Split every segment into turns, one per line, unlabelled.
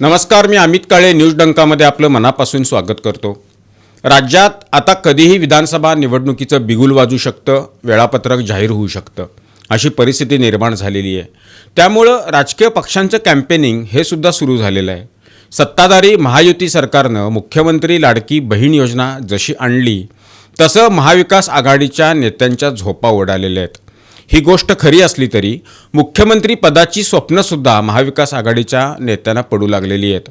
नमस्कार मी अमित काळे न्यूज डंकामध्ये आपलं मनापासून स्वागत करतो. राज्यात आता कधीही विधानसभा निवडणुकीचं बिगुल वाजू शकतं वेळापत्रक जाहीर होऊ शकतं अशी परिस्थिती निर्माण झालेली आहे. त्यामुळं राजकीय पक्षांचं कॅम्पेनिंग हे सुद्धा सुरू झालेलं आहे. सत्ताधारी महायुती सरकारनं मुख्यमंत्री लाडकी बहीण योजना जशी आणली तसं महाविकास आघाडीच्या नेत्यांच्या झोपा ओढालेल्या आहेत. ही गोष्ट खरी असली तरी मुख्यमंत्री पदाची स्वप्नसुद्धा महाविकास आघाडीच्या नेत्यांना पडू लागलेली आहेत.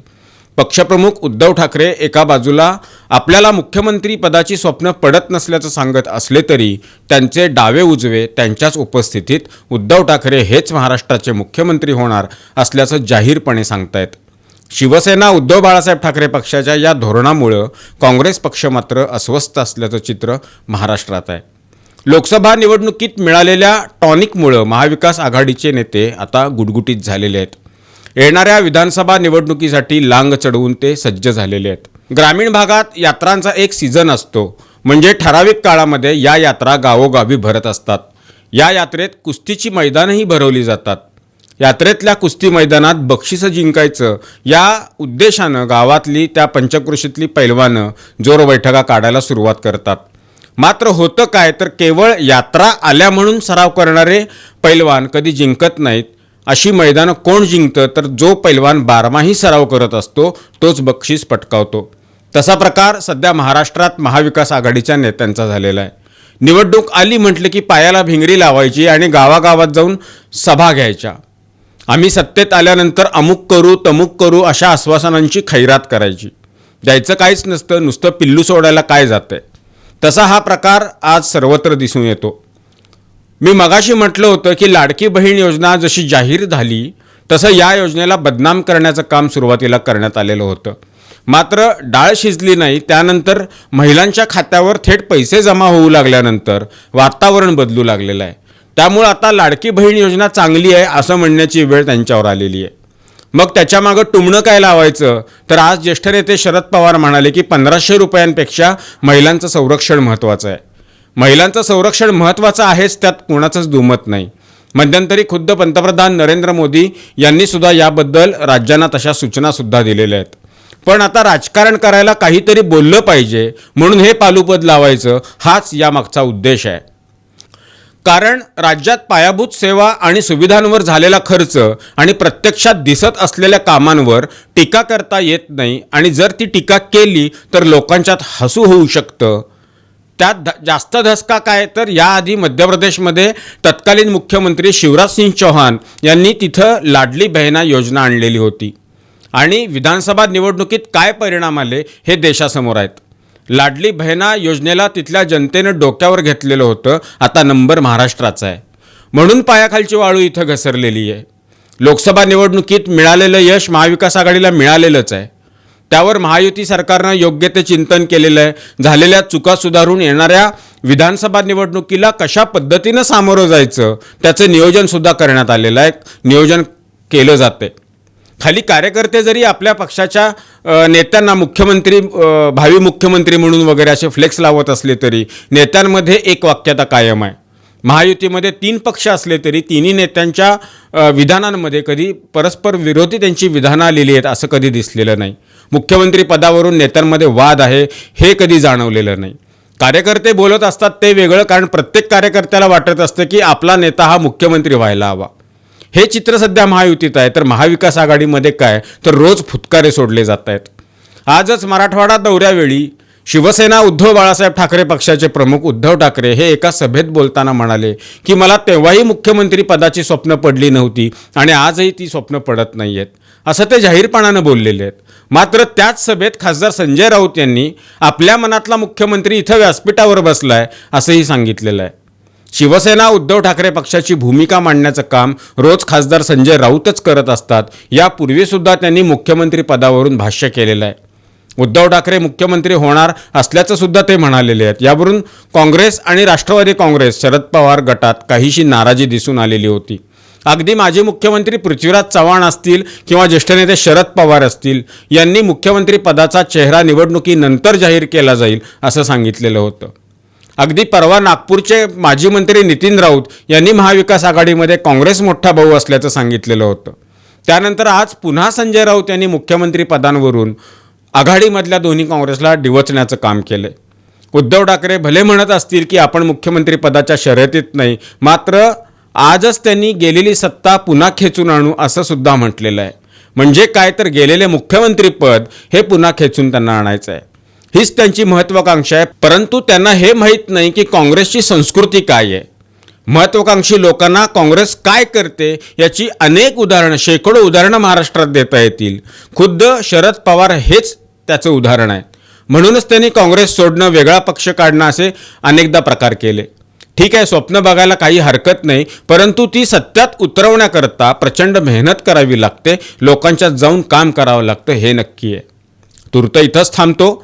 पक्षप्रमुख उद्धव ठाकरे एका बाजूला आपल्याला मुख्यमंत्री पदाची स्वप्न पडत नसल्याचं सांगत असले तरी त्यांचे डावे उजवे त्यांच्याच उपस्थितीत उद्धव ठाकरे हेच महाराष्ट्राचे मुख्यमंत्री होणार असल्याचं जाहीरपणे सांगतायत. शिवसेना उद्धव बाळासाहेब ठाकरे पक्षाच्या या धोरणामुळं काँग्रेस पक्ष मात्र अस्वस्थ असल्याचं चित्र महाराष्ट्रात आहे. लोकसभा निवडणुकीत मिळालेल्या टॉनिकमुळं महाविकास आघाडीचे नेते आता गुटगुटीत झालेले आहेत. येणाऱ्या विधानसभा निवडणुकीसाठी लांग चढवून ते सज्ज झालेले आहेत. ग्रामीण भागात यात्रांचा एक सीझन असतो. म्हणजे ठराविक काळामध्ये या यात्रा गावोगावी भरत असतात. या यात्रेत कुस्तीची मैदानंही भरवली जातात. यात्रेतल्या कुस्ती मैदानात बक्षिसं जिंकायचं या उद्देशानं गावातली त्या पंचकृषीतली पैलवानं जोर बैठका काढायला सुरुवात करतात. मात्र होतं काय तर केवळ यात्रा आल्या म्हणून सराव करणारे पैलवान कधी जिंकत नाहीत. अशी मैदानं कोण जिंकतं? तर जो पैलवान बारमाही सराव करत असतो तोच बक्षीस पटकावतो. तसा प्रकार सध्या महाराष्ट्रात महाविकास आघाडीच्या नेत्यांचा झालेला आहे. निवडणूक आली म्हटलं की पायाला भिंगरी लावायची आणि गावागावात जाऊन सभा घ्यायच्या. आम्ही सत्तेत आल्यानंतर अमुक करू तमुक करू अशा आश्वासनांची खैरात करायची. द्यायचं काहीच नसतं नुसतं पिल्लू सोडायला काय जातंय? तसा हा प्रकार आज सर्वत्र दिसून येतो. मी मगाशी म्हटलं होतं की लाडकी बहीण योजना जशी जाहीर झाली तसं या योजनेला बदनाम करण्याचं काम सुरुवातीला करण्यात आलेलं होतं. मात्र डाळ शिजली नाही त्यानंतर महिलांच्या खात्यावर थेट पैसे जमा होऊ लागल्यानंतर वातावरण बदलू लागलेलं आहे. त्यामुळं आता लाडकी बहीण योजना चांगली आहे असं म्हणण्याची वेळ त्यांच्यावर आलेली आहे. मग त्याच्यामागं टुमणं काय लावायचं? तर आज ज्येष्ठ नेते शरद पवार म्हणाले की पंधराशे रुपयांपेक्षा महिलांचं संरक्षण महत्त्वाचं आहे. महिलांचं संरक्षण महत्त्वाचं आहेच त्यात कोणाचंच दुमत नाही. मध्यंतरी खुद्द पंतप्रधान नरेंद्र मोदी यांनी सुद्धा याबद्दल राज्यांना तशा सूचनासुद्धा दिलेल्या आहेत. पण आता राजकारण करायला काहीतरी बोललं पाहिजे म्हणून हे पालुपद लावायचं हाच यामागचा उद्देश आहे. कारण राज्यात पायाभूत सेवा आणि सुविधांवर झालेला खर्च आणि प्रत्यक्षात दिसत असलेल्या कामांवर टीका करता येत नाही आणि जर ती टीका केली तर लोकांच्यात हसू होऊ शकतं. त्यात ध जास्त धसका काय तर याआधी मध्य प्रदेशमध्ये तत्कालीन मुख्यमंत्री शिवराज सिंग चौहान यांनी तिथं लाडली बहिणा योजना आणलेली होती. आणि विधानसभा निवडणुकीत काय परिणाम आले हे देशासमोर आहेत. लाडली बहिणा योजनेला तिथल्या जनतेनं डोक्यावर घेतलेलं होतं. आता नंबर महाराष्ट्राचा आहे. म्हणून पायाखालची वाळू इथं घसरलेली आहे. लोकसभा निवडणुकीत मिळालेलं यश महाविकास आघाडीला मिळालेलंच आहे. त्यावर महायुती सरकारनं योग्य ते चिंतन केलेलं आहे. झालेल्या चुका सुधारून येणाऱ्या विधानसभा निवडणुकीला कशा पद्धतीनं सामोरं जायचं त्याचं नियोजनसुद्धा करण्यात आलेलं आहे. नियोजन केलं जाते खाली कार्यकर्ते जरी आपल्या पक्षाच्या नेत्यांना मुख्यमंत्री भावी मुख्यमंत्री म्हणून वगैरे असे फ्लेक्स लावत असले तरी नेत्यांमध्ये एक वाक्यता कायम आहे. महायुतीमध्ये तीन पक्ष असले तरी तिन्ही नेत्यांच्या विधानांमध्ये कधी परस्पर विरोधी त्यांची विधानं आलेली आहेत असं कधी दिसलेलं नाही. मुख्यमंत्री पदावरून नेत्यांमध्ये वाद आहे हे कधी जाणवलेलं नाही. कार्यकर्ते बोलत असतात ते वेगळं कारण प्रत्येक कार्यकर्त्याला वाटत असतं की आपला नेता हा मुख्यमंत्री व्हायला हवा. हे चित्र सध्या महायुतीत आहे. तर महाविकास आघाडीमध्ये काय? तर रोज फुतकारे सोडले जात आहेत आजच मराठवाडा दौऱ्यावेळी शिवसेना उद्धव बाळासाहेब ठाकरे पक्षाचे प्रमुख उद्धव ठाकरे हे एका सभेत बोलताना म्हणाले की मला तेव्हाही मुख्यमंत्री पदाची स्वप्न पडली नव्हती आणि आजही ती स्वप्न पडत नाही आहेत असं ते जाहीरपणानं बोललेले आहेत. मात्र त्याच सभेत खासदार संजय राऊत यांनी आपल्या मनातला मुख्यमंत्री इथं व्यासपीठावर बसला आहे असंही सांगितलेलं आहे. शिवसेना उद्धव ठाकरे पक्षाची भूमिका मांडण्याचं काम रोज खासदार संजय राऊतच करत असतात यापूर्वीसुद्धा त्यांनी मुख्यमंत्री पदावरून भाष्य केलेलं आहे. उद्धव ठाकरे मुख्यमंत्री होणार असल्याचं सुद्धा ते म्हणालेले आहेत. यावरून काँग्रेस आणि राष्ट्रवादी काँग्रेस शरद पवार गटात काहीशी नाराजी दिसून आलेली होती. अगदी माजी मुख्यमंत्री पृथ्वीराज चव्हाण असतील किंवा ज्येष्ठ नेते शरद पवार असतील यांनी मुख्यमंत्री पदाचा चेहरा निवडणुकीनंतर जाहीर केला जाईल असं सांगितलेलं होतं. अगदी परवा नागपूरचे माजी मंत्री नितीन राऊत यांनी महाविकास आघाडीमध्ये काँग्रेस मोठा भाऊ असल्याचं सांगितलेलं होतं. त्यानंतर आज पुन्हा संजय राऊत यांनी मुख्यमंत्री पदांवरून आघाडीमधल्या दोन्ही काँग्रेसला डिवचण्याचं काम केलं उद्धव ठाकरे भले म्हणत असतील की आपण मुख्यमंत्री पदाच्या शर्यतीत नाही मात्र आजच त्यांनी गेलेली सत्ता पुन्हा खेचून आणू असं सुद्धा म्हटलेलं आहे. म्हणजे काय तर गेलेले मुख्यमंत्रीपद हे पुन्हा खेचून त्यांना आणायचं आहे. हीच त्यांची महत्वाकांक्षा आहे. परंतु त्यांना हे माहीत नाही की काँग्रेसची संस्कृती काय आहे. महत्वाकांक्षी लोकांना काँग्रेस काय करते याची अनेक उदाहरणं शेकडो उदाहरणं महाराष्ट्रात देता येतील. खुद्द शरद पवार हेच त्याचं उदाहरण आहे. म्हणूनच त्यांनी काँग्रेस सोडणं वेगळा पक्ष काढणं असे अनेकदा प्रकार केले. ठीक आहे स्वप्न बघायला काही हरकत नाही परंतु ती सत्यात उतरवण्याकरता प्रचंड मेहनत करावी लागते. लोकांच्यात जाऊन काम करावं लागतं हे नक्की आहे. तूर्त इथंच थांबतो.